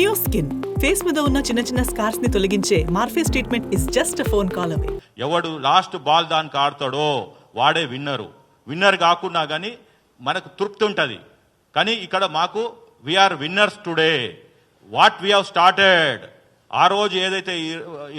Neo skin face మీద ఉన్న చిన్న చిన్న స్కార్స్ని తొలగించే Morpheus treatment is just phone call away ఎవడు లాస్ట్ బాల్ దానికి ఆడతాడో వాడే విన్నరు విన్నర్ కాకుండా కానీ మనకు తృప్తి ఉంటుంది. కానీ ఇక్కడ మాకు we are winners today what we have started ఆ రోజు ఏదైతే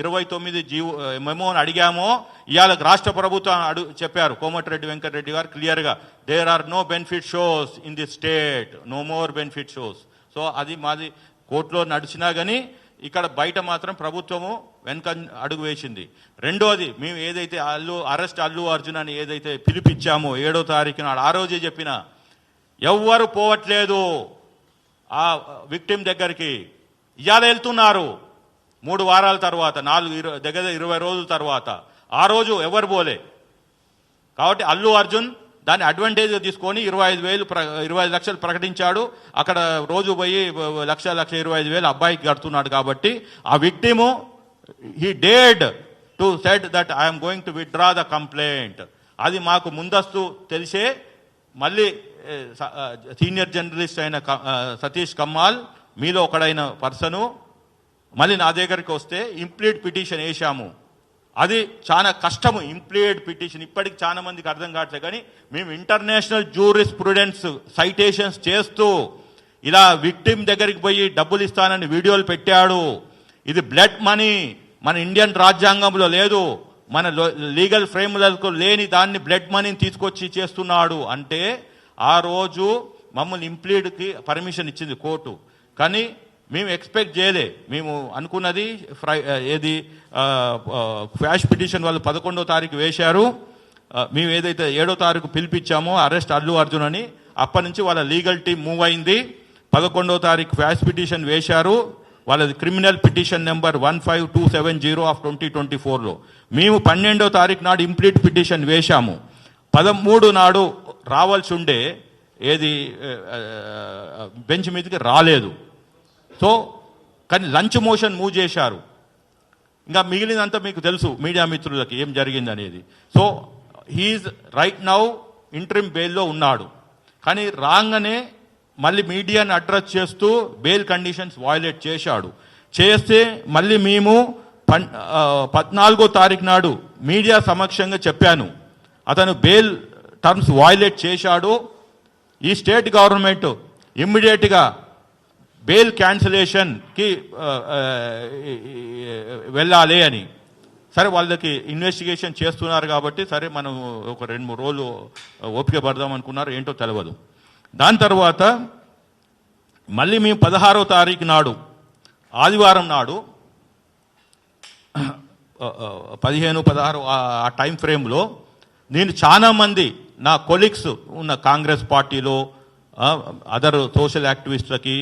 ఇరవై తొమ్మిది జీవో మెమోని అడిగామో ఇవాళ రాష్ట్ర ప్రభుత్వం అడు చెప్పారు. కోమటిరెడ్డి వెంకటరెడ్డి గారు క్లియర్గా there are no benefit shows in the state no more benefit shows so అది మాది కోర్టులో నడిచినా కానీ ఇక్కడ బయట మాత్రం ప్రభుత్వము వెనక అడుగు వేసింది. రెండోది మేము ఏదైతే అల్లు అరెస్ట్ అల్లు అర్జున్ అని ఏదైతే పిలిపించామో ఏడో తారీఖు నాడు ఆ రోజే చెప్పిన ఎవ్వరు పోవట్లేదు ఆ విక్టిమ్ దగ్గరికి. ఇవాళ వెళ్తున్నారు మూడు వారాల తర్వాత నాలుగు ఇరవై దగ్గర దగ్గర ఇరవై రోజుల తర్వాత. ఆ రోజు ఎవరు పోలే? కాబట్టి అల్లు అర్జున్ దాన్ని అడ్వాంటేజ్ తీసుకొని ఇరవై ఐదు వేలు ప్ర ఇరవై ఐదు లక్షలు ప్రకటించాడు. అక్కడ రోజు పోయి లక్ష లక్ష ఇరవై ఐదు వేలు అబ్బాయికి కడుతున్నాడు కాబట్టి ఆ victim he dead to set that I'm going to withdraw the complaint అది మాకు ముందస్తు తెలిసే మళ్ళీ సీనియర్ జర్నలిస్ట్ అయిన సతీష్ కమ్మాల్ మీలో ఒకడైన పర్సను మళ్ళీ నా దగ్గరికి వస్తే ఇంప్లీట్ పిటిషన్ వేసాము అది చాలా కష్టము. ఇంప్లీడ్ పిటిషన్ ఇప్పటికి చాలా మందికి అర్థం కావట్లేదు కానీ మేము ఇంటర్నేషనల్ జూరిస్ ప్రుడెన్స్ సైటేషన్స్ చేస్తూ ఇలా విక్టిమ్ దగ్గరికి పోయి డబ్బులు ఇస్తానని వీడియోలు పెట్టాడు. ఇది బ్లడ్ మనీ మన ఇండియన్ రాజ్యాంగంలో లేదు. మన లీగల్ ఫ్రేమ్లకు లేని దాన్ని బ్లడ్ మనీని తీసుకొచ్చి చేస్తున్నాడు. అంటే ఆ రోజు మమ్మల్ని ఇంప్లీడ్కి పర్మిషన్ ఇచ్చింది కోర్టు. కానీ మేము ఎక్స్పెక్ట్ చేయలే. మేము అనుకున్నది ఫ్రై ఏది ఫ్యాష్ పిటిషన్ వాళ్ళు పదకొండో తారీఖు వేశారు. మేము ఏదైతే ఏడో తారీఖు పిలిపించామో అరెస్ట్ అల్లు అర్జున్ అని అప్పటి నుంచి వాళ్ళ లీగల్ టీం మూవ్ అయింది. పదకొండో తారీఖు ఫ్యాష్ పిటిషన్ వేశారు. వాళ్ళది criminal petition number one five two seven zero of twenty twenty ఫోర్లో. మేము పన్నెండో తారీఖు నాడు ఇంప్లీట్ పిటిషన్ వేశాము. పదమూడు నాడు రావాల్సి ఉండే ఏది బెంచ్ మీదకి రాలేదు. సో కానీ లంచ్ మోషన్ మూవ్ చేశారు. ఇంకా మిగిలినంతా మీకు తెలుసు మీడియా మిత్రులకి ఏం జరిగింది అనేది so he is right now interim బెయిల్లో ఉన్నాడు. కానీ రాగానే మళ్ళీ మీడియాని అడ్రస్ చేస్తూ బెయిల్ కండిషన్స్ వయలేట్ చేశాడు. చేస్తే మళ్ళీ మేము పన్ పద్నాలుగో తారీఖు నాడు మీడియా సమక్షంగా చెప్పాను. అతను బెయిల్ టర్మ్స్ వయలేట్ చేశాడు. ఈ స్టేట్ గవర్నమెంట్ ఇమ్మీడియట్గా బెయిల్ క్యాన్సిలేషన్కి వెళ్ళాలి అని. సరే వాళ్ళకి ఇన్వెస్టిగేషన్ చేస్తున్నారు కాబట్టి సరే మనం ఒక రెండు మూడు రోజులు ఓపిక పడదాం అనుకున్నారు ఏంటో తెలియదు దాని తర్వాత మళ్ళీ మేము పదహారో తారీఖు నాడు ఆదివారం నాడు పదిహేను పదహారు ఆ- టైం ఫ్రేమ్లో నేను చాలామంది నా కొలీగ్స్ ఉన్న కాంగ్రెస్ పార్టీలో అదర్ సోషల్ యాక్టివిస్టులకి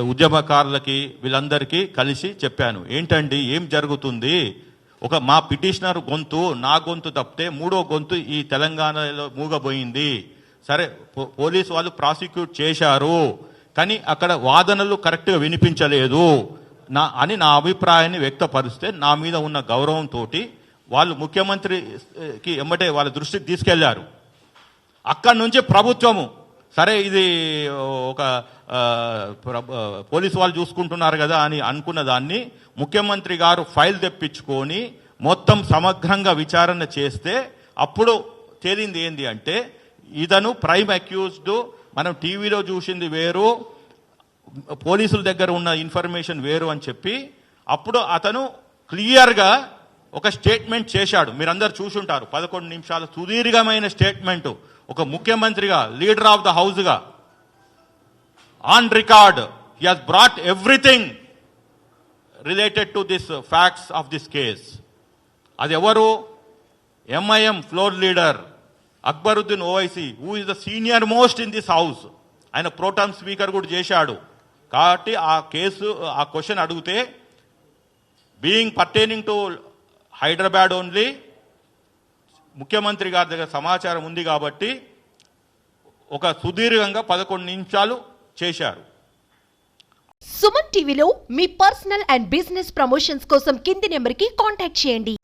ఉద్యమకారులకి వీళ్ళందరికీ కలిసి చెప్పాను. ఏంటండి ఏం జరుగుతుంది? ఒక మా పిటిషనర్ గొంతు నా గొంతు తప్పితే మూడో గొంతు ఈ తెలంగాణలో మూగబోయింది. సరే పో- పోలీసు వాళ్ళు ప్రాసిక్యూట్ చేశారు. కానీ అక్కడ వాదనలు కరెక్ట్గా వినిపించలేదు. నా అని నా అభిప్రాయాన్ని వ్యక్తపరిస్తే నా మీద ఉన్న గౌరవంతో వాళ్ళు ముఖ్యమంత్రికి ఎమ్మటే వాళ్ళ దృష్టికి తీసుకెళ్ళారు. అక్కడి నుంచి ప్రభుత్వము సరే ఇది ఒక పోలీసు వాళ్ళు చూసుకుంటున్నారు కదా అని అనుకున్న దాన్ని ముఖ్యమంత్రి గారు ఫైల్ తెప్పించుకొని మొత్తం సమగ్రంగా విచారణ చేస్తే అప్పుడు తేలింది ఏంది అంటే ఇతను ప్రైమ్ అక్యూజ్డ్ మనం టీవీలో చూసింది వేరు పోలీసుల దగ్గర ఉన్న ఇన్ఫర్మేషన్ వేరు అని చెప్పి అప్పుడు అతను క్లియర్గా ఒక స్టేట్మెంట్ చేశాడు. మీరందరూ చూసుంటారు. పదకొండు నిమిషాల సుదీర్ఘమైన స్టేట్మెంటు. ఒక ముఖ్యమంత్రిగా leader of the హౌస్గా on record he has brought everything related to this facts of this case అది ఎవరు? MIM floor leader Akbaruddin Owaisi who is the senior most in this house ఆయన ప్రోటామ్ స్పీకర్ కూడా చేశాడు. కాబట్టి ఆ case ఆ question అడిగితే being pertaining to Hyderabad only ముఖ్యమంత్రి గారి దగ్గర సమాచారం ఉంది కాబట్టి ఒక సుదీర్ఘంగా పదకొండు నిమిషాలు చేశారు. సుమన్ టీవీలో మీ పర్సనల్ అండ్ బిజినెస్ ప్రమోషన్స్ కోసం కింది నెంబర్కి కాంటాక్ట్ చేయండి.